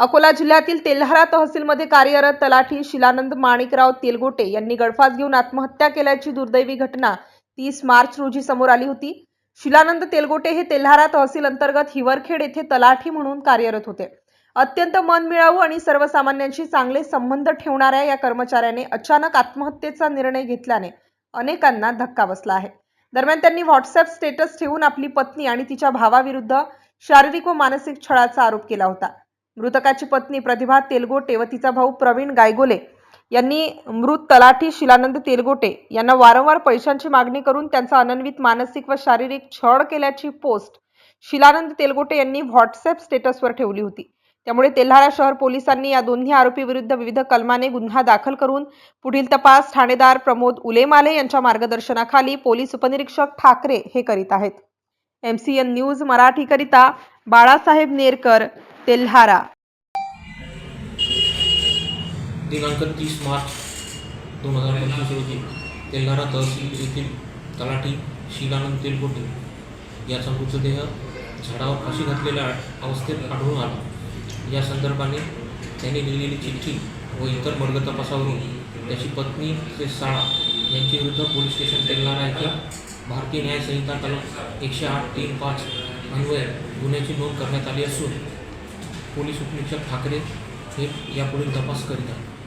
अकोला जिल्ह्यातील तेल्हारा तहसीलमध्ये कार्यरत तलाठी शिलानंद माणिकराव तेलगोटे यांनी गळफास घेऊन आत्महत्या केल्याची दुर्दैवी घटना तीस मार्च रोजी समोर आली होती. शिलानंद तेलगोटे हे तेल्हारा तहसील अंतर्गत हिवरखेड येथे तलाठी म्हणून कार्यरत होते. अत्यंत मनमिळावू आणि सर्वसामान्यांशी चांगले संबंध ठेवणाऱ्या या कर्मचाऱ्याने अचानक आत्महत्येचा निर्णय घेतल्याने अनेकांना धक्का बसला आहे. दरम्यान त्यांनी व्हॉट्सअप स्टेटस ठेवून आपली पत्नी आणि तिच्या भावाविरुद्ध शारीरिक व मानसिक छळाचा आरोप केला होता. मृतकाची पत्नी प्रतिभा तेलगोटे व तिचा भाऊ प्रवीण गायगोले यांनी मृत तलाठी शिलानंद तेलगोटे यांना वारंवार पैशांची मागणी करून त्यांचा अनन्वित मानसिक व शारीरिक छळ केल्याची पोस्ट शिलानंद तेलगोटे यांनी व्हॉट्सअप स्टेटसवर ठेवली होती. त्यामुळे तेल्हारा शहर पोलिसांनी या दोन्ही आरोपीविरुद्ध विविध कलमाने गुन्हा दाखल करून पुढील तपास ठाणेदार प्रमोद उलेमाले यांच्या मार्गदर्शनाखाली पोलीस उपनिरीक्षक ठाकरे हे करीत आहेत. एम सी एन न्यूज मराठीकरिता बाळासाहेब नेरकर तेल्हारा. दिनांक तीस मार्च दोन हजार पंचवीस रोजी तेल्हारा तहसील येथील तलाठी शिलानंद तेलगोटे याचा मृतदेह झाडावर फाशी घातलेल्या अवस्थेत आढळून आला. या संदर्भाने त्याने लिहिलेली चिठ्ठी व इतर वर्ग तपासावरून त्याची पत्नी ते साळा यांच्याविरुद्ध पोलीस स्टेशन तेल्हारा येथे भारतीय न्यायसंहिता कलम एकशे आठ तीन पाच अन्वये गुन्ह्याची नोंद करण्यात आली असून पोलीस उपनिरीक्षक ठाकरे हे यापुढील तपास करीत आहेत.